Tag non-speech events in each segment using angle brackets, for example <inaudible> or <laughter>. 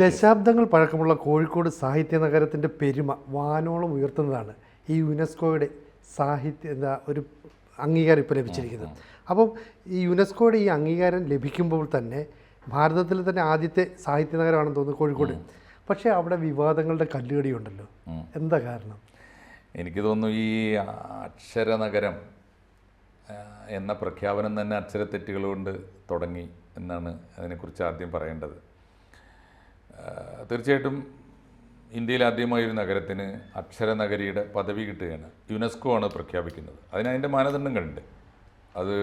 ദശാബ്ദങ്ങൾ പഴക്കമുള്ള കോഴിക്കോട് സാഹിത്യ നഗരത്തിന്റെ പെരുമ വാനോളം ഉയർത്തുന്നതാണ് ഈ യുനെസ്കോയുടെ സാഹിത്യ എന്താ ഒരു അംഗീകാരം ഇപ്പോൾ ലഭിച്ചിരിക്കുന്നത്. അപ്പം ഈ യുനെസ്കോയുടെ ഈ അംഗീകാരം ലഭിക്കുമ്പോൾ തന്നെ ഭാരതത്തിൽ തന്നെ ആദ്യത്തെ സാഹിത്യ നഗരമാണെന്ന് തോന്നുന്നു കോഴിക്കോട്. പക്ഷേ അവിടെ വിവാദങ്ങളുടെ കല്ലുകടി ഉണ്ടല്ലോ എന്താ കാരണം? എനിക്ക് തോന്നുന്നു ഈ അക്ഷരനഗരം നഗരം എന്ന പ്രഖ്യാപനം തന്നെ അക്ഷരത്തെറ്റുകൾ കൊണ്ട് തുടങ്ങി എന്നാണ് അതിനെക്കുറിച്ച് ആദ്യം പറയേണ്ടത്. തീർച്ചയായിട്ടും ഇന്ത്യയിൽ ആദ്യമായി ഒരു നഗരത്തിന് അക്ഷരനഗരിയുടെ പദവി കിട്ടുകയാണ്. യുനെസ്കോ ആണ് പ്രഖ്യാപിക്കുന്നത്. അതിന് അതിന്റെ മാനദണ്ഡങ്ങളുണ്ട്. അത്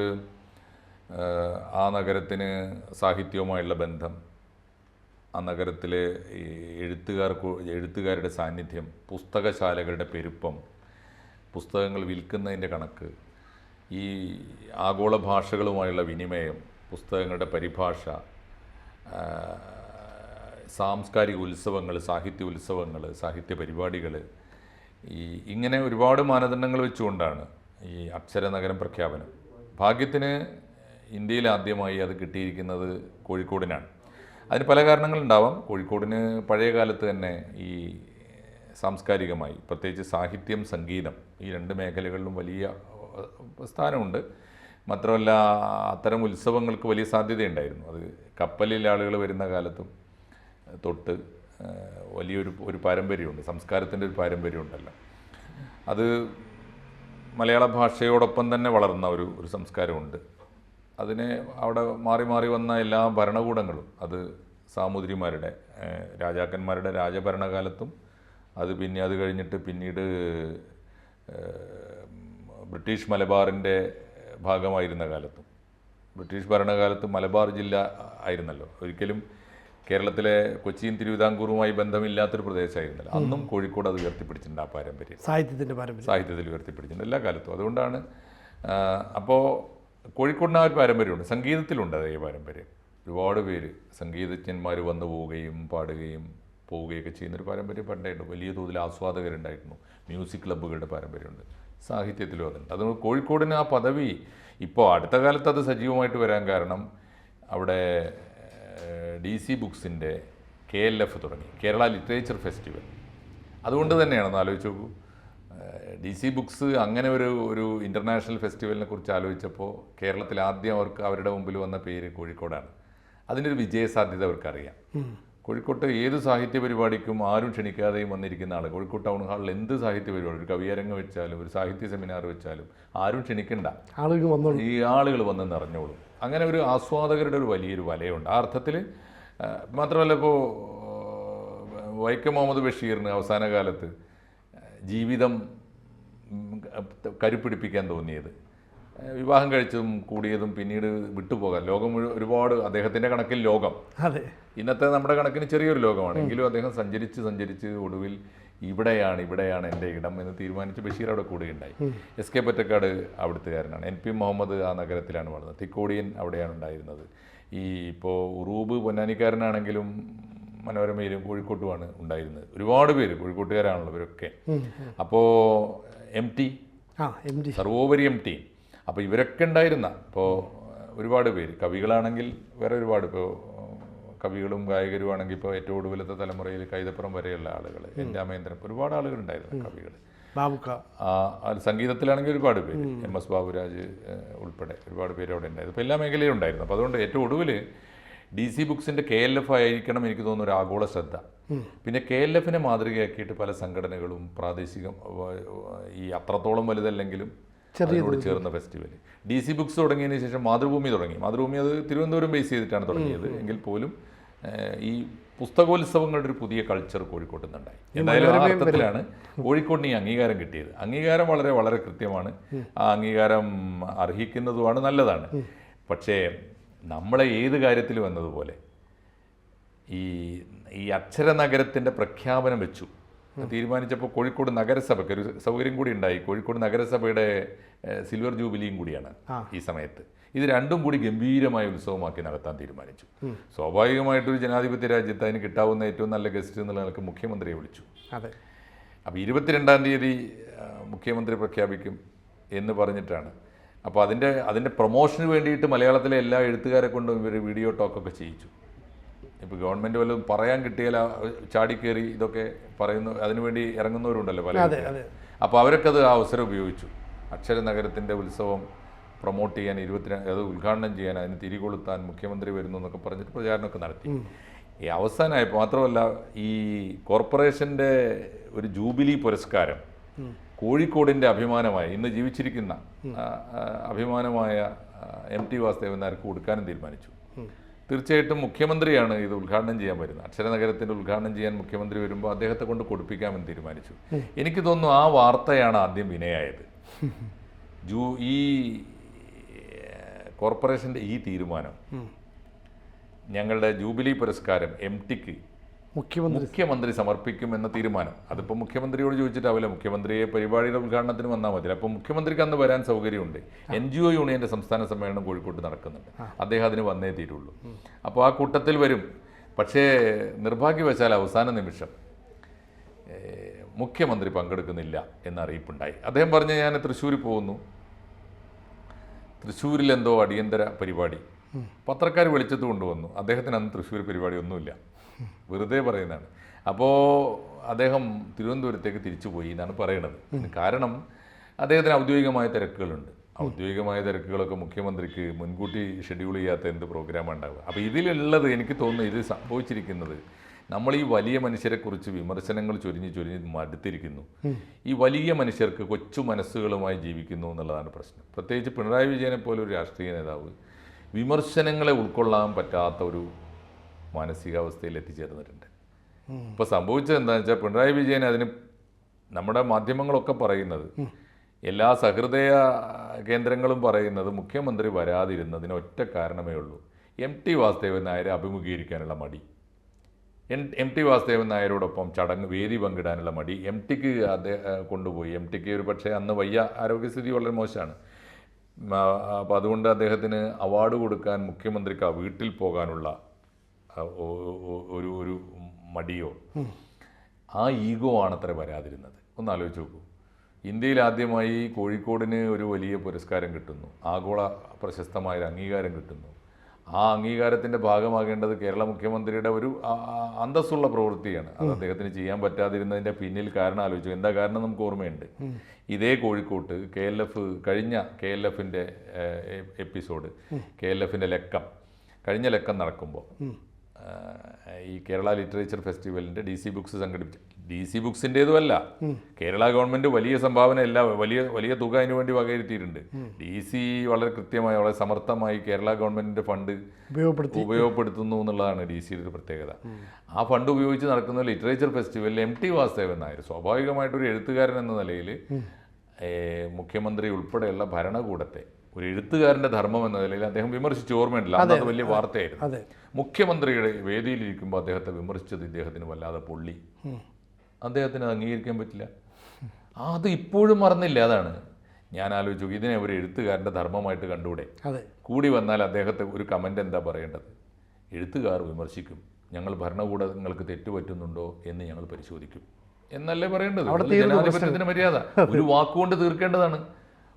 ആ, നഗരത്തിന് സാഹിത്യവുമായുള്ള ബന്ധം ആ നഗരത്തിലെ എഴുത്തുകാർക്ക് എഴുത്തുകാരുടെ സാന്നിധ്യം പുസ്തകശാലകളുടെ പെരുപ്പം പുസ്തകങ്ങൾ വിൽക്കുന്നതിന്റെ കണക്ക് ഈ ആഗോള ഭാഷകളുമായുള്ള വിനിമയം പുസ്തകങ്ങളുടെ പരിഭാഷ സാംസ്കാരിക ഉത്സവങ്ങൾ സാഹിത്യ ഉത്സവങ്ങൾ സാഹിത്യ പരിപാടികൾ ഈ ഇങ്ങനെ ഒരുപാട് മാനദണ്ഡങ്ങൾ വെച്ചുകൊണ്ടാണ് ഈ അക്ഷര നഗരം പ്രഖ്യാപനം. ഭാഗ്യത്തിന് ഇന്ത്യയിൽ ആദ്യമായി അത് കിട്ടിയിരിക്കുന്നത് കോഴിക്കോടിനാണ്. അതിന് പല കാരണങ്ങളുണ്ടാവാം. കോഴിക്കോടിന് പഴയ കാലത്ത് തന്നെ ഈ സാംസ്കാരികമായി പ്രത്യേകിച്ച് സാഹിത്യം സംഗീതം ഈ രണ്ട് മേഖലകളിലും വലിയ സ്ഥാനമുണ്ട്. മാത്രമല്ല അത്തരം ഉത്സവങ്ങൾക്ക് വലിയ സാധ്യതയുണ്ടായിരുന്നു. അത് കപ്പലിൽ ആളുകൾ വരുന്ന കാലത്തും തൊട്ട് വലിയൊരു ഒരു പാരമ്പര്യമുണ്ട്. സംസ്കാരത്തിന്റെ ഒരു പാരമ്പര്യമുണ്ടല്ലോ. അത് മലയാള ഭാഷയോടൊപ്പം തന്നെ വളർന്ന ഒരു ഒരു സംസ്കാരമുണ്ട്. അതിനെ അവിടെ മാറി മാറി വന്ന എല്ലാ ഭരണകൂടങ്ങളും അത് സാമൂതിരിമാരുടെ രാജാക്കന്മാരുടെ രാജഭരണകാലത്തും അത് പിന്നെ അത് കഴിഞ്ഞിട്ട് പിന്നീട് ബ്രിട്ടീഷ് മലബാറിന്റെ ഭാഗമായിരുന്ന കാലത്തും. ബ്രിട്ടീഷ് ഭരണകാലത്ത് മലബാർ ജില്ല ആയിരുന്നല്ലോ. ഒരിക്കലും കേരളത്തിലെ കൊച്ചിയും തിരുവിതാംകൂറുമായി ബന്ധമില്ലാത്തൊരു പ്രദേശമായിരുന്നില്ല. അന്നും കോഴിക്കോട് അത് ഉയർത്തിപ്പിടിച്ചിട്ടുണ്ട് ആ പാരമ്പര്യം. സാഹിത്യത്തിന്റെ പാരമ്പര്യം. സാഹിത്യത്തിൽ ഉയർത്തിപ്പിടിച്ചിട്ടുണ്ട് എല്ലാ കാലത്തും. അതുകൊണ്ടാണ് അപ്പോൾ കോഴിക്കോടിന് ആ ഒരു പാരമ്പര്യമുണ്ട്. സംഗീതത്തിലുണ്ട് അതേ പാരമ്പര്യം. ഒരുപാട് പേര് സംഗീതജ്ഞന്മാർ വന്നു പോവുകയും പാടുകയും പോവുകയൊക്കെ ചെയ്യുന്നൊരു പാരമ്പര്യം പണ്ടായിട്ടുണ്ട് വലിയ തോതിൽ ആസ്വാദകരുണ്ടായിരുന്നു. മ്യൂസിക് ക്ലബ്ബുകളുടെ പാരമ്പര്യമുണ്ട്. സാഹിത്യത്തിലും അതുണ്ട്. അതുകൊണ്ട് കോഴിക്കോടിന് ആ പദവി ഇപ്പോൾ അടുത്ത കാലത്ത് അത് സജീവമായിട്ട് വരാൻ കാരണം അവിടെ ഡി സി ബുക്സിന്റെ കെ എൽ എഫ് തുടങ്ങി. Kerala literature festival. അതുകൊണ്ട് തന്നെയാണെന്ന് ആലോചിച്ച് നോക്കൂ. ഡി സി ബുക്സ് അങ്ങനെ ഒരു ഒരു ഇന്റർനാഷണൽ ഫെസ്റ്റിവലിനെ കുറിച്ച് ആലോചിച്ചപ്പോൾ കേരളത്തിൽ ആദ്യം അവർക്ക് അവരുടെ മുമ്പിൽ വന്ന പേര് കോഴിക്കോടാണ്. അതിന്റെ ഒരു വിജയസാധ്യത അവർക്കറിയാം. കോഴിക്കോട്ട് ഏത് സാഹിത്യ പരിപാടിക്കും ആരും ക്ഷണിക്കാതെയും വന്നിരിക്കുന്ന ആൾ കോഴിക്കോട് ടൗൺ ഹാളിൽ എന്ത് സാഹിത്യ പരിപാടി ഒരു കവിയരങ്ങ് വെച്ചാലും ഒരു സാഹിത്യ സെമിനാർ വെച്ചാലും ആരും ക്ഷണിക്കണ്ട. ആളുകൾ ഈ ആളുകൾ വന്ന് നിറഞ്ഞോളും അങ്ങനെ ഒരു ആസ്വാദകരുടെ ഒരു വലിയൊരു വലയുണ്ട്. ആ അർത്ഥത്തിൽ മാത്രമല്ല ഇപ്പോൾ വൈക്കം മുഹമ്മദ് ബഷീറിന് അവസാന കാലത്ത് ജീവിതം കരുപ്പിടിപ്പിക്കാൻ തോന്നിയത്. വിവാഹം കഴിച്ചതും കൂടിയതും പിന്നീട് വിട്ടുപോകാൻ ലോകം മുഴുവൻ ഒരുപാട് അദ്ദേഹത്തിന്റെ കണക്കിൽ ലോകം. അതെ. ഇന്നത്തെ നമ്മുടെ കണക്കിന് ചെറിയൊരു ലോകമാണ്. എങ്കിലും അദ്ദേഹം സഞ്ചരിച്ച് സഞ്ചരിച്ച് ഒടുവിൽ ഇവിടെയാണ് ഇവിടെയാണ് എന്റെ ഇടം എന്ന് തീരുമാനിച്ച് ബഷീർ അവിടെ കൂടുകയുണ്ടായി എസ് കെ പൊറ്റക്കാട് അവിടുത്തുകാരനാണ്. എൻ പി മുഹമ്മദ് ആ നഗരത്തിലാണ് വളർന്നത്. തിക്കോടിയൻ അവിടെയാണ് ഉണ്ടായിരുന്നത്. ഈ ഇപ്പോൾ ഉറൂബ് പൊന്നാനിക്കാരനാണെങ്കിലും മനോരമയിലും കോഴിക്കോട്ടുമാണ് ഉണ്ടായിരുന്നത്. ഒരുപാട് പേര് കോഴിക്കോട്ടുകാരാണല്ലോ ഇവരൊക്കെ. അപ്പോൾ എം ടി. ആ എം ടി. സർവോപരി എം ടി. അപ്പോൾ ഇവരൊക്കെ ഉണ്ടായിരുന്ന ഇപ്പോൾ ഒരുപാട് പേര്. കവികളാണെങ്കിൽ വേറെ ഒരുപാട് ഇപ്പോൾ കവികളും ഗായകരും ആണെങ്കിൽ ഇപ്പോൾ ഏറ്റവും ഒടുവിലത്തെ തലമുറയിൽ കൈതപ്പുറം വരെയുള്ള ആളുകൾ എൻ രാമേന്ദ്രൻ ഒരുപാട് ആളുകൾ ഉണ്ടായിരുന്നു കവികൾ. സംഗീതത്തിലാണെങ്കിൽ ഒരുപാട് പേര് എം എസ് ബാബുരാജ് ഉൾപ്പെടെ ഒരുപാട് പേര് അവിടെ ഉണ്ടായിരുന്നു. അപ്പോൾ എല്ലാ മേഖലയിലും ഉണ്ടായിരുന്നു. അപ്പോൾ അതുകൊണ്ട് ഏറ്റവും ഒടുവിൽ ഡി സി ബുക്സിന്റെ കെ എൽ എഫ് ആയിരിക്കണം എനിക്ക് തോന്നുന്നു ഒരു ആഗോള ശ്രദ്ധ. പിന്നെ കെ എൽ എഫിനെ മാതൃകയാക്കിയിട്ട് പല സംഘടനകളും പ്രാദേശികം ഈ അത്രത്തോളം വലുതല്ലെങ്കിലും അതിനോട് ചേർന്ന ഫെസ്റ്റിവൽ ഡി സി ബുക്സ് തുടങ്ങിയതിന് ശേഷം മാതൃഭൂമി തുടങ്ങി. മാതൃഭൂമി അത് തിരുവനന്തപുരം ബേസ് ചെയ്തിട്ടാണ് തുടങ്ങിയത്. എങ്കിൽ പോലും ഈ പുസ്തകോത്സവങ്ങളുടെ ഒരു പുതിയ കൾച്ചർ കോഴിക്കോട്ട് നിന്നുണ്ടായി. എന്തായാലും ആ അർത്ഥത്തിലാണ് കോഴിക്കോടിന് ഈ അംഗീകാരം കിട്ടിയത്. അംഗീകാരം വളരെ വളരെ കൃത്യമാണ്. ആ അംഗീകാരം അർഹിക്കുന്നതുമാണ് നല്ലതാണ്. പക്ഷേ നമ്മളെ ഏത് കാര്യത്തിലും എന്നതുപോലെ ഈ ഈ അക്ഷര അക്ഷരനഗരത്തിന്റെ പ്രഖ്യാപനം വെച്ചു. തീരുമാനിച്ചപ്പോൾ കോഴിക്കോട് നഗരസഭയ്ക്ക് ഒരു സൗകര്യം കൂടി ഉണ്ടായി. കോഴിക്കോട് നഗരസഭയുടെ സിൽവർ ജൂബിലിയും കൂടിയാണ് ഈ സമയത്ത്. ഇത് രണ്ടും കൂടി ഗംഭീരമായ ഉത്സവമാക്കി നടത്താൻ തീരുമാനിച്ചു. സ്വാഭാവികമായിട്ടൊരു ജനാധിപത്യ രാജ്യത്ത് അതിന് കിട്ടാവുന്ന ഏറ്റവും നല്ല ഗസ്റ്റ് എന്നുള്ള നിലയ്ക്ക് മുഖ്യമന്ത്രിയെ വിളിച്ചു. അതെ. അപ്പോൾ ഇരുപത്തിരണ്ടാം തീയതി മുഖ്യമന്ത്രി പ്രഖ്യാപിക്കും എന്ന് പറഞ്ഞിട്ടാണ്. അപ്പോൾ അതിന്റെ അതിന്റെ പ്രൊമോഷന് വേണ്ടിയിട്ട് മലയാളത്തിലെ എല്ലാ എഴുത്തുകാരെ കൊണ്ടും ഇവർ വീഡിയോ ടോക്കൊക്കെ ചെയ്യിച്ചു. ഇപ്പോൾ ഗവൺമെന്റ് വല്ലതും പറയാൻ കിട്ടിയാൽ ചാടിക്കേറി ഇതൊക്കെ പറയുന്നു അതിനുവേണ്ടി ഇറങ്ങുന്നവരുണ്ടല്ലോ പല അപ്പോൾ അവരൊക്കെ അത് ആ അവസരം ഉപയോഗിച്ചു. അക്ഷര നഗരത്തിന്റെ ഉത്സവം പ്രൊമോട്ട് ചെയ്യാൻ ഇരുപത്തി അത് ഉദ്ഘാടനം ചെയ്യാൻ അതിന് തിരികൊളുത്താൻ മുഖ്യമന്ത്രി വരുന്നു എന്നൊക്കെ പറഞ്ഞിട്ട് പ്രചാരണമൊക്കെ നടത്തി. ഈ അവസാനമായപ്പോൾ മാത്രമല്ല ഈ കോർപ്പറേഷന്റെ ഒരു ജൂബിലി പുരസ്കാരം കോഴിക്കോടിന്റെ അഭിമാനമായ ഇന്ന് ജീവിച്ചിരിക്കുന്ന അഭിമാനമായ എം ടി വാസുദേവൻ നായർക്ക് കൊടുക്കാനും തീരുമാനിച്ചു. തീർച്ചയായിട്ടും മുഖ്യമന്ത്രിയാണ് ഇത് ഉദ്ഘാടനം ചെയ്യാൻ വരുന്നത്. അക്ഷരനഗരത്തിന്റെ ഉദ്ഘാടനം ചെയ്യാൻ മുഖ്യമന്ത്രി വരുമ്പോൾ അദ്ദേഹത്തെ കൊണ്ട് കൊടുപ്പിക്കാമെന്ന് തീരുമാനിച്ചു. എനിക്ക് തോന്നുന്നു ആ വാർത്തയാണ് ആദ്യം വിനയായത്. <laughs> ജൂ ഈ കോർപ്പറേഷന്റെ ഈ തീരുമാനം ഞങ്ങളുടെ ജൂബിലി പുരസ്കാരം എം ടിക്ക് മുഖ്യമന്ത്രി മുഖ്യമന്ത്രി സമർപ്പിക്കും എന്ന തീരുമാനം. അതിപ്പോൾ മുഖ്യമന്ത്രിയോട് ചോദിച്ചിട്ടാവില്ല. മുഖ്യമന്ത്രിയെ പരിപാടിയുടെ ഉദ്ഘാടനത്തിന് വന്നാൽ മതി. അപ്പോൾ മുഖ്യമന്ത്രിക്ക് അന്ന് വരാൻ സൗകര്യമുണ്ട്. എൻ ജി ഒ യൂണിയന്റെ സംസ്ഥാന സമ്മേളനം കോഴിക്കോട്ട് നടക്കുന്നുണ്ട്. അദ്ദേഹം അതിന് വന്നേ തീരുള്ളൂ. അപ്പോൾ ആ കൂട്ടത്തിൽ വരും. പക്ഷേ നിർഭാഗ്യവശാൽ അവസാന നിമിഷം മുഖ്യമന്ത്രി പങ്കെടുക്കുന്നില്ല എന്ന അറിയിപ്പുണ്ടായി അദ്ദേഹം പറഞ്ഞ് ഞാൻ തൃശ്ശൂർ പോകുന്നു. തൃശ്ശൂരിൽ എന്തോ അടിയന്തര പരിപാടി. പത്രക്കാർ വെളിച്ചത്ത് കൊണ്ടുവന്നു. അദ്ദേഹത്തിന് അന്ന് തൃശ്ശൂർ പരിപാടി ഒന്നുമില്ല വെറുതെ പറയുന്നതാണ്. അപ്പോൾ അദ്ദേഹം തിരുവനന്തപുരത്തേക്ക് തിരിച്ചു പോയി എന്നാണ് പറയണത്. കാരണം അദ്ദേഹത്തിന് ഔദ്യോഗികമായ തിരക്കുകളുണ്ട്. ഔദ്യോഗികമായ തിരക്കുകളൊക്കെ മുഖ്യമന്ത്രിക്ക് മുൻകൂട്ടി ഷെഡ്യൂൾ ചെയ്യാത്ത എന്ത് പ്രോഗ്രാമാണ് ഉണ്ടാവുക? അപ്പോൾ ഇതിലുള്ളത് എനിക്ക് തോന്നുന്നു ഇത് സംഭവിച്ചിരിക്കുന്നത് നമ്മൾ ഈ വലിയ മനുഷ്യരെ കുറിച്ച് വിമർശനങ്ങൾ ചൊരിഞ്ഞ് ചൊരിഞ്ഞ് മടുത്തിരിക്കുന്നു. ഈ വലിയ മനുഷ്യർക്ക് കൊച്ചു മനസ്സുകളുമായി ജീവിക്കുന്നു എന്നുള്ളതാണ് പ്രശ്നം. പ്രത്യേകിച്ച് പിണറായി വിജയനെ പോലെ ഒരു രാഷ്ട്രീയ നേതാവ് വിമർശനങ്ങളെ ഉൾക്കൊള്ളാൻ പറ്റാത്ത ഒരു മാനസികാവസ്ഥയിൽ എത്തിച്ചേർന്നിട്ടുണ്ട്. ഇപ്പോൾ സംഭവിച്ചത് എന്താണെന്ന് വെച്ചാൽ പിണറായി വിജയൻ അതിന് നമ്മുടെ മാധ്യമങ്ങളൊക്കെ പറയുന്നത് എല്ലാ സഹൃദയ കേന്ദ്രങ്ങളും പറയുന്നത് മുഖ്യമന്ത്രി വരാതിരുന്നതിന് ഒറ്റ കാരണമേ ഉള്ളൂ. എം ടി വാസുദേവൻ നായരെ അഭിമുഖീകരിക്കാനുള്ള മടി. എൻ എം ടി വാസുദേവൻ നായരോടൊപ്പം ചടങ്ങ് വേദി പങ്കിടാനുള്ള മടി എം ടിക്ക് അദ്ദേഹം കൊണ്ടുപോയി. എം ടിക്ക് ഒരു പക്ഷേ അന്ന് വയ്യ ആരോഗ്യസ്ഥിതി വളരെ മോശമാണ്. അപ്പോൾ അതുകൊണ്ട് അദ്ദേഹത്തിന് അവാർഡ് കൊടുക്കാൻ മുഖ്യമന്ത്രിക്ക് ആ വീട്ടിൽ പോകാനുള്ള ഒരു ഒരു മടിയോ? ആ ഈഗോ ആണത്ര വരാതിരുന്നത്. ഒന്ന് ആലോചിച്ച് നോക്കൂ. ഇന്ത്യയിൽ ആദ്യമായി കോഴിക്കോടിന് ഒരു വലിയ പുരസ്കാരം കിട്ടുന്നു. ആഗോള പ്രശസ്തമായ ഒരു അംഗീകാരം കിട്ടുന്നു. ആ അംഗീകാരത്തിന്റെ ഭാഗമാകേണ്ടത് കേരള മുഖ്യമന്ത്രിയുടെ ഒരു അന്തസ്സുള്ള പ്രവൃത്തിയാണ്. അത് അദ്ദേഹത്തിന് ചെയ്യാൻ പറ്റാതിരുന്നതിന്റെ പിന്നിൽ കാരണം ആലോചിച്ചു. എന്താ കാരണം നമുക്ക് ഓർമ്മയുണ്ട്. ഇതേ കോഴിക്കോട്ട് കെ എൽ എഫ് കഴിഞ്ഞ കെ എൽ എഫിന്റെ എപ്പിസോഡ് കെ എൽ എഫിന്റെ ലക്കം കഴിഞ്ഞ ലക്കം നടക്കുമ്പോൾ ഈ കേരള ലിറ്ററേച്ചർ ഫെസ്റ്റിവലിന്റെ ഡി സി ബുക്സ് സംഘടിപ്പിച്ച ഡി സി ബുക്സിന്റേതുമല്ല. കേരള ഗവൺമെന്റ് വലിയ സംഭാവന എല്ലാ വലിയ വലിയ തുക അതിനു വേണ്ടി വകയിരുത്തിയിട്ടുണ്ട്. ഡി സി വളരെ കൃത്യമായി വളരെ സമർത്ഥമായി കേരള ഗവൺമെന്റിന്റെ ഫണ്ട് ഉപയോഗപ്പെടുത്തി. ഉപയോഗപ്പെടുത്തുന്നു എന്നുള്ളതാണ് ഡി സിയുടെ ഒരു പ്രത്യേകത. ആ ഫണ്ട് ഉപയോഗിച്ച് നടക്കുന്ന ലിറ്ററേച്ചർ ഫെസ്റ്റിവലിൽ എം ടി വാസുദേവൻ നായർ സ്വാഭാവികമായിട്ടൊരു എഴുത്തുകാരൻ എന്ന നിലയിൽ മുഖ്യമന്ത്രി ഉൾപ്പെടെയുള്ള ഭരണകൂടത്തെ ഒരു എഴുത്തുകാരന്റെ ധർമ്മം എന്ന നിലയിൽ അദ്ദേഹം വിമർശിച്ചു ഓർമ്മയുണ്ടല്ല. അത് വലിയ വാർത്തയായിരുന്നു. മുഖ്യമന്ത്രിയുടെ വേദിയിലിരിക്കുമ്പോൾ അദ്ദേഹത്തെ വിമർശിച്ചത് ഇദ്ദേഹത്തിന് വല്ലാതെ പൊള്ളി. അദ്ദേഹത്തിന് അംഗീകരിക്കാൻ പറ്റില്ല. അത് ഇപ്പോഴും മറന്നില്ല. അതാണ്. ഞാൻ ആലോചിച്ചു ഇതിനെ ഒരു എഴുത്തുകാരന്റെ ധർമ്മമായിട്ട് കണ്ടൂടെ കൂടി വന്നാൽ അദ്ദേഹത്തെ ഒരു കമന്റ് എന്താ പറയേണ്ടത്? എഴുത്തുകാർ വിമർശിക്കും. ഞങ്ങൾ ഭരണകൂടങ്ങൾക്ക് തെറ്റുപറ്റുന്നുണ്ടോ എന്ന് ഞങ്ങൾ പരിശോധിക്കും. എന്നല്ലേ പറയേണ്ടത്? ജനാധിപത്യത്തിന് മര്യാദ. ഒരു വാക്കുകൊണ്ട് തീർക്കേണ്ടതാണ്.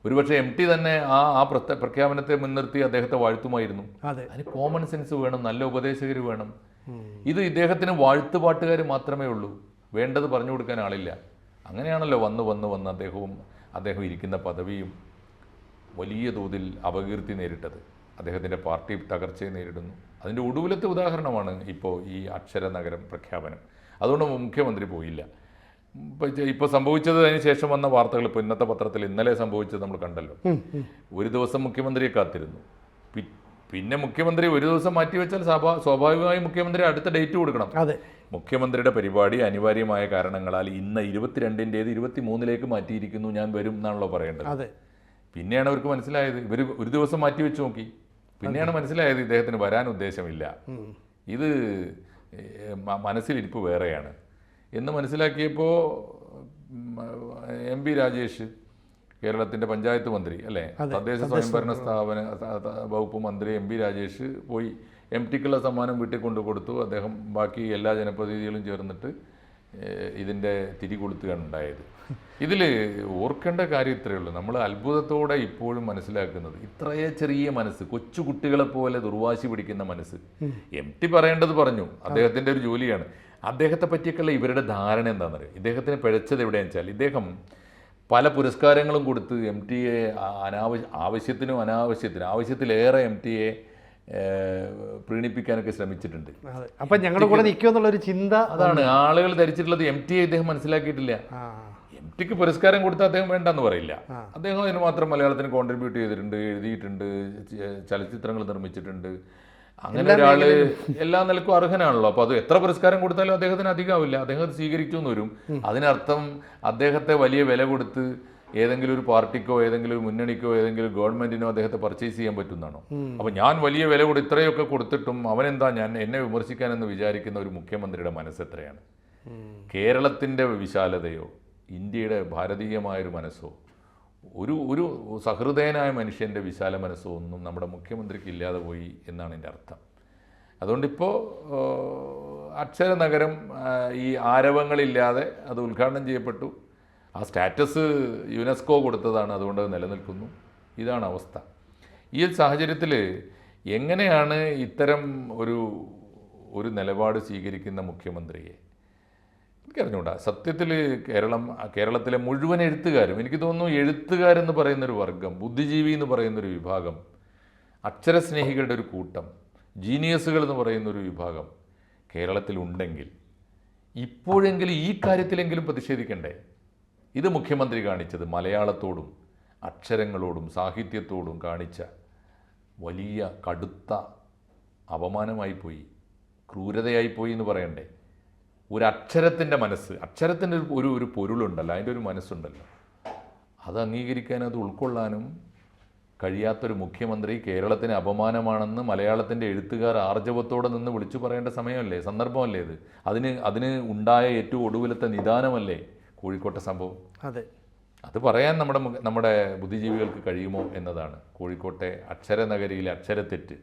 ഒരുപക്ഷെ എം ടി തന്നെ ആ ആ പ്രഖ്യാപനത്തെ മുൻനിർത്തി അദ്ദേഹത്തെ വാഴ്ത്തുമായിരുന്നു. അതെ. അതിന് കോമൺ സെൻസ് വേണം നല്ല ഉപദേശകർ വേണം. ഇത് ഇദ്ദേഹത്തിന് വാഴ്ത്തുപാട്ടുകാർ മാത്രമേ ഉള്ളൂ. വേണ്ടത് പറഞ്ഞു കൊടുക്കാൻ ആളില്ല. അങ്ങനെയാണല്ലോ വന്ന് വന്ന് വന്ന് അദ്ദേഹവും അദ്ദേഹം ഇരിക്കുന്ന പദവിയും വലിയ തോതിൽ അപകീർത്തി നേരിട്ടത്. അദ്ദേഹത്തിന്റെ പാർട്ടി തകർച്ചയെ നേരിടുന്നു. അതിന്റെ ഒടുവിലത്തെ ഉദാഹരണമാണ് ഇപ്പോൾ ഈ അക്ഷര നഗരം പ്രഖ്യാപനം. അതുകൊണ്ട് മുഖ്യമന്ത്രി പോയില്ല. ഇപ്പോൾ സംഭവിച്ചത് അതിന് ശേഷം വന്ന വാർത്തകൾ ഇപ്പോൾ ഇന്നത്തെ പത്രത്തിൽ ഇന്നലെ സംഭവിച്ചത് നമ്മൾ കണ്ടല്ലോ. ഒരു ദിവസം മുഖ്യമന്ത്രിയെ കാത്തിരുന്നു. പിന്നെ മുഖ്യമന്ത്രി ഒരു ദിവസം മാറ്റിവെച്ചാൽ സ്വാഭാ സ്വാഭാവികമായി മുഖ്യമന്ത്രി അടുത്ത ഡേറ്റ് കൊടുക്കണം. അതെ. മുഖ്യമന്ത്രിയുടെ പരിപാടി അനിവാര്യമായ കാരണങ്ങളാൽ ഇന്ന് ഇരുപത്തിരണ്ടിന്റേത് ഇരുപത്തി മൂന്നിലേക്ക് മാറ്റിയിരിക്കുന്നു ഞാൻ വരും എന്നാണല്ലോ പറയേണ്ടത്. അതെ. പിന്നെയാണ് അവർക്ക് മനസ്സിലായത്. ഇവർ ഒരു ദിവസം മാറ്റി വെച്ച് നോക്കി. പിന്നെയാണ് മനസ്സിലായത് ഇദ്ദേഹത്തിന് വരാൻ ഉദ്ദേശമില്ല. ഇത് മനസ്സിലിരിപ്പ് വേറെയാണ്. എന്ന് മനസ്സിലാക്കിയപ്പോൾ എം പി രാജേഷ് കേരളത്തിന്റെ പഞ്ചായത്ത് മന്ത്രി അല്ലേ? തദ്ദേശ സ്വയംഭരണ സ്ഥാപന. വകുപ്പ് മന്ത്രി എം പി രാജേഷ് പോയി എം ടിക്കുള്ള സമ്മാനം വീട്ടിൽ കൊണ്ടു കൊടുത്തു അദ്ദേഹം ബാക്കി എല്ലാ ജനപ്രതിനിധികളും ചേർന്നിട്ട് ഇതിന്റെ ഇതിന്റെ തിരികൊളുത്തുകയാണ് ഉണ്ടായത്. ഇതിൽ ഓർക്കേണ്ട കാര്യം ഇത്രയേ ഉള്ളൂ. നമ്മൾ അത്ഭുതത്തോടെ ഇപ്പോഴും മനസ്സിലാക്കുന്നത് ഇത്രയേ ചെറിയ മനസ്സ് കൊച്ചു കുട്ടികളെ പോലെ ദുർവാശി പിടിക്കുന്ന മനസ്സ്. എം ടി പറയേണ്ടത് പറഞ്ഞു. അദ്ദേഹത്തിന്റെ ഒരു ജോലിയാണ്. അദ്ദേഹത്തെ പറ്റിയൊക്കെയുള്ള ഇവരുടെ ധാരണ എന്താണെന്നറിയാം ഇദ്ദേഹത്തിന് പിഴച്ചത് എവിടെയാണെന്ന് വെച്ചാൽ ഇദ്ദേഹം പല പുരസ്കാരങ്ങളും കൊടുത്ത് എം ടി എ അനാവശ്യ ആവശ്യത്തിനും അനാവശ്യത്തിനും ആവശ്യത്തിലേറെ എം ടി എ പ്രീണിപ്പിക്കാനൊക്കെ ശ്രമിച്ചിട്ടുണ്ട്. അപ്പം ഞങ്ങളുടെ കൂടെ നിൽക്കുമെന്നുള്ളൊരു ചിന്ത അതാണ്. ആളുകൾ ധരിച്ചിട്ടുള്ളത് എം ടി എ ഇദ്ദേഹം മനസ്സിലാക്കിയിട്ടില്ല. എം ടിക്ക് പുരസ്കാരം കൊടുത്താൽ അദ്ദേഹം വേണ്ടെന്ന് പറയില്ല. അദ്ദേഹം അതിന് മാത്രം മലയാളത്തിന് കോൺട്രിബ്യൂട്ട് ചെയ്തിട്ടുണ്ട് എഴുതിയിട്ടുണ്ട് ചലച്ചിത്രങ്ങൾ നിർമ്മിച്ചിട്ടുണ്ട്. അങ്ങനെ ഒരാൾ എല്ലാ നിലക്കും അർഹനാണല്ലോ. അപ്പൊ അത് എത്ര പുരസ്കാരം കൊടുത്താലും അദ്ദേഹത്തിന് അധികമാവില്ല. അദ്ദേഹം അത് സ്വീകരിച്ചു എന്ന് വരും. അതിനർത്ഥം അദ്ദേഹത്തെ വലിയ വില കൊടുത്ത് ഏതെങ്കിലും ഒരു പാർട്ടിക്കോ ഏതെങ്കിലും ഒരു മുന്നണിക്കോ ഏതെങ്കിലും ഗവൺമെന്റിനോ അദ്ദേഹത്തെ പർച്ചേസ് ചെയ്യാൻ പറ്റുന്നതാണോ? അപ്പൊ ഞാൻ വലിയ വില കൊടുത്ത് ഇത്രയൊക്കെ കൊടുത്തിട്ടും അവനെന്താ ഞാൻ എന്നെ വിമർശിക്കാനെന്ന് വിചാരിക്കുന്ന ഒരു മുഖ്യമന്ത്രിയുടെ മനസ്സ് എത്രയാണ്? കേരളത്തിന്റെ വിശാലതയോ ഇന്ത്യയുടെ ഭാരതീയമായൊരു മനസ്സോ ഒരു ഒരു സഹൃദയനായ മനുഷ്യന്റെ വിശാല മനസ്സൊന്നും നമ്മുടെ മുഖ്യമന്ത്രിക്ക് ഇല്ലാതെ പോയി എന്നാണ് എന്റെ അർത്ഥം. അതുകൊണ്ടിപ്പോൾ അക്ഷര നഗരം ആ, ഈ ആരവങ്ങളില്ലാതെ അത് ഉദ്ഘാടനം ചെയ്യപ്പെട്ടു. ആ സ്റ്റാറ്റസ് യുനെസ്കോ കൊടുത്തതാണ് അതുകൊണ്ട് അത് നിലനിൽക്കുന്നു. ഇതാണ് അവസ്ഥ. ഈ സാഹചര്യത്തിൽ എങ്ങനെയാണ് ഇത്തരം ഒരു ഒരു നിലപാട് സ്വീകരിക്കുന്ന മുഖ്യമന്ത്രിയെ? എനിക്കറിഞ്ഞൂടാ. സത്യത്തിൽ കേരളം കേരളത്തിലെ മുഴുവൻ എഴുത്തുകാരും എനിക്ക് തോന്നുന്നു എഴുത്തുകാരെന്ന് പറയുന്നൊരു വർഗം ബുദ്ധിജീവി എന്ന് പറയുന്നൊരു വിഭാഗം അക്ഷരസ്നേഹികളുടെ ഒരു കൂട്ടം ജീനിയസുകൾ എന്ന് പറയുന്നൊരു വിഭാഗം കേരളത്തിലുണ്ടെങ്കിൽ ഇപ്പോഴെങ്കിലും ഈ കാര്യത്തിലെങ്കിലും പ്രതിഷേധിക്കണ്ടേ? ഇത് മുഖ്യമന്ത്രി കാണിച്ചത് മലയാളത്തോടും അക്ഷരങ്ങളോടും സാഹിത്യത്തോടും കാണിച്ച വലിയ കടുത്ത അപമാനമായി ക്രൂരതയായിപ്പോയി ക്രൂരതയായി പോയി എന്ന് പറയണ്ടേ? ഒരു അക്ഷരത്തിന്റെ മനസ്സ് അക്ഷരത്തിന്റെ ഒരു- ഒരു ഒരു പൊരുളുണ്ടല്ലോ അതിന്റെ ഒരു മനസ്സുണ്ടല്ലോ. അത് അംഗീകരിക്കാനും അത് ഉൾക്കൊള്ളാനും കഴിയാത്തൊരു മുഖ്യമന്ത്രി കേരളത്തിന് അപമാനമാണെന്ന് മലയാളത്തിന്റെ എഴുത്തുകാർ ആർജവത്തോടെ നിന്ന് വിളിച്ചു പറയേണ്ട സമയമല്ലേ സന്ദർഭമല്ലേ ഇത്? അതിന് അതിന് ഉണ്ടായ ഏറ്റവും ഒടുവിലത്തെ നിദാനമല്ലേ കോഴിക്കോട്ടെ സംഭവം? അതെ. അത് പറയാൻ നമ്മുടെ നമ്മുടെ ബുദ്ധിജീവികൾക്ക് കഴിയുമോ എന്നതാണ്. കോഴിക്കോട്ടെ അക്ഷരനഗരിയിലെ അക്ഷരത്തെറ്റ്.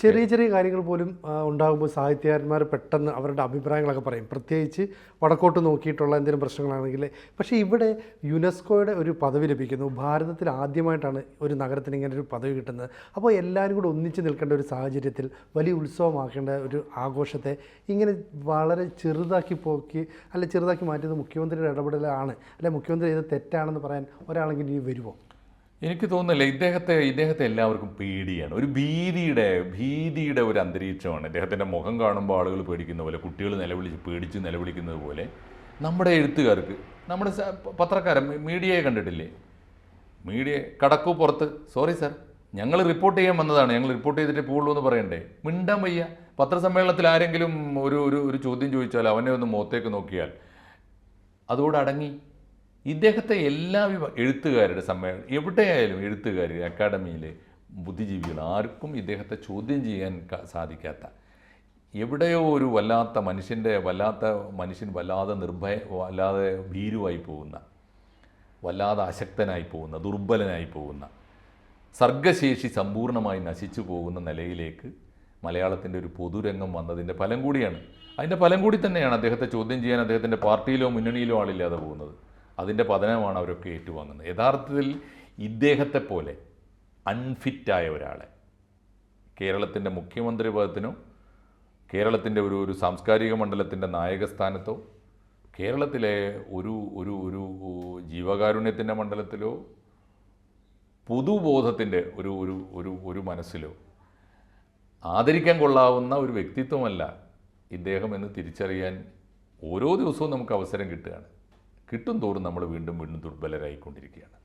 ചെറിയ ചെറിയ കാര്യങ്ങൾ പോലും ഉണ്ടാകുമ്പോൾ സാഹിത്യകാരന്മാർ പെട്ടെന്ന് അവരുടെ അഭിപ്രായങ്ങളൊക്കെ പറയും. പ്രത്യേകിച്ച് വടക്കോട്ട് നോക്കിയിട്ടുള്ള എന്തെങ്കിലും പ്രശ്നങ്ങളാണെങ്കിൽ. പക്ഷേ ഇവിടെ യുനെസ്കോയുടെ ഒരു പദവി ലഭിക്കുന്നു. ഭാരതത്തിൽ ആദ്യമായിട്ടാണ് ഒരു നഗരത്തിന് ഇങ്ങനെ ഒരു പദവി കിട്ടുന്നത്. അപ്പോൾ എല്ലാവരും കൂടെ ഒന്നിച്ച് നിൽക്കേണ്ട ഒരു സാഹചര്യത്തിൽ വലിയ ഉത്സവമാക്കേണ്ട ഒരു ആഘോഷത്തെ ഇങ്ങനെ വളരെ ചെറുതാക്കി പോക്കി അല്ല ചെറുതാക്കി മാറ്റിയത് മുഖ്യമന്ത്രിയുടെ ഇടപെടലാണ് അല്ലെ മുഖ്യമന്ത്രി ഇത് തെറ്റാണെന്ന് പറയാൻ ഒരാളെങ്കിലും ഇനി വരുമോ എനിക്ക് തോന്നുന്നില്ല ഇദ്ദേഹത്തെ ഇദ്ദേഹത്തെ എല്ലാവർക്കും പേടിയാണ്. ഒരു ഭീതിയുടെ ഭീതിയുടെ ഒരു അന്തരീക്ഷമാണ്. ഇദ്ദേഹത്തിന്റെ മുഖം കാണുമ്പോൾ ആളുകൾ പേടിക്കുന്ന പോലെ കുട്ടികൾ നിലവിളിച്ച് പേടിച്ച് നിലവിളിക്കുന്നത് പോലെ നമ്മുടെ എഴുത്തുകാർക്ക് നമ്മുടെ പത്രക്കാരൻ മീഡിയയെ കണ്ടിട്ടില്ലേ? മീഡിയ കടക്കു പുറത്ത്. സോറി സാർ ഞങ്ങൾ റിപ്പോർട്ട് ചെയ്യാൻ വന്നതാണ്. ഞങ്ങൾ റിപ്പോർട്ട് ചെയ്തിട്ട് പോകുള്ളൂ എന്ന് പറയണ്ടേ? മിണ്ടാൻ വയ്യ. പത്രസമ്മേളനത്തിൽ ആരെങ്കിലും ഒരു ഒരു ചോദ്യം ചോദിച്ചാൽ അവനെ ഒന്ന് മുഖത്തേക്ക് നോക്കിയാൽ അതോടെ അടങ്ങി ഇദ്ദേഹത്തെ എല്ലാ വിഭ എഴുത്തുകാരുടെ സമ്മേളനം എവിടെയായാലും എഴുത്തുകാർ അക്കാഡമിയിലെ ബുദ്ധിജീവികൾ ആർക്കും ഇദ്ദേഹത്തെ ചോദ്യം ചെയ്യാൻ സാധിക്കാത്ത. എവിടെയോ ഒരു വല്ലാത്ത മനുഷ്യന്റെ വല്ലാത്ത മനുഷ്യൻ വല്ലാതെ നിർഭയ വല്ലാതെ ഭീരുവായി പോകുന്ന വല്ലാതെ അശക്തനായി പോകുന്ന ദുർബലനായി പോകുന്ന സർഗശേഷി സമ്പൂർണമായി നശിച്ചു പോകുന്ന നിലയിലേക്ക് മലയാളത്തിന്റെ ഒരു പൊതുരംഗം വന്നതിന്റെ ഫലം കൂടിയാണ്. അതിന്റെ ഫലം കൂടി തന്നെയാണ് അദ്ദേഹത്തെ ചോദ്യം ചെയ്യാൻ അദ്ദേഹത്തിന്റെ പാർട്ടിയിലോ മുന്നണിയിലോ ആളില്ലാതെ പോകുന്നത്. അതിന്റെ പതനമാണ് അവരൊക്കെ ഏറ്റുവാങ്ങുന്നത്. യഥാർത്ഥത്തിൽ ഇദ്ദേഹത്തെ പോലെ അൺഫിറ്റായ ഒരാളെ കേരളത്തിന്റെ മുഖ്യമന്ത്രി പദത്തിനോ കേരളത്തിന്റെ ഒരു ഒരു സാംസ്കാരിക മണ്ഡലത്തിന്റെ നായകസ്ഥാനത്തോ കേരളത്തിലെ ഒരു ഒരു ഒരു ജീവകാരുണ്യത്തിന്റെ മണ്ഡലത്തിലോ പൊതുബോധത്തിന്റെ ഒരു ഒരു ഒരു ഒരു മനസ്സിലോ ആദരിക്കാൻ കൊള്ളാവുന്ന ഒരു വ്യക്തിത്വമല്ല ഇദ്ദേഹം എന്ന് തിരിച്ചറിയാൻ ഓരോ ദിവസവും നമുക്ക് അവസരം കിട്ടുകയാണ്. കിട്ടും തോറും നമ്മൾ വീണ്ടും വീണ്ടും ദുർബലരായിക്കൊണ്ടിരിക്കുകയാണ്.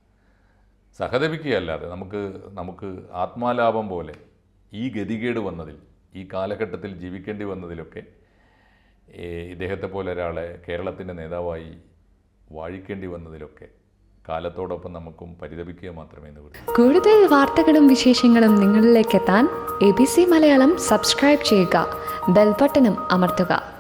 സഹതപിക്കുകയല്ലാതെ നമുക്ക് നമുക്ക് ആത്മാലാഭം പോലെ ഈ ഗതികേട് വന്നതിൽ ഈ കാലഘട്ടത്തിൽ ജീവിക്കേണ്ടി വന്നതിലൊക്കെ ഇദ്ദേഹത്തെ പോലെ ഒരാളെ കേരളത്തിന്റെ നേതാവായി വാഴിക്കേണ്ടി വന്നതിലൊക്കെ കാലത്തോടൊപ്പം നമുക്കും പരിതപിക്കുക മാത്രമേ കൂടുതൽ വാർത്തകളും വിശേഷങ്ങളും നിങ്ങളിലേക്ക് എത്താൻ A B C Malayalam subscribe ചെയ്യുക ബെൽബട്ടനും അമർത്തുക.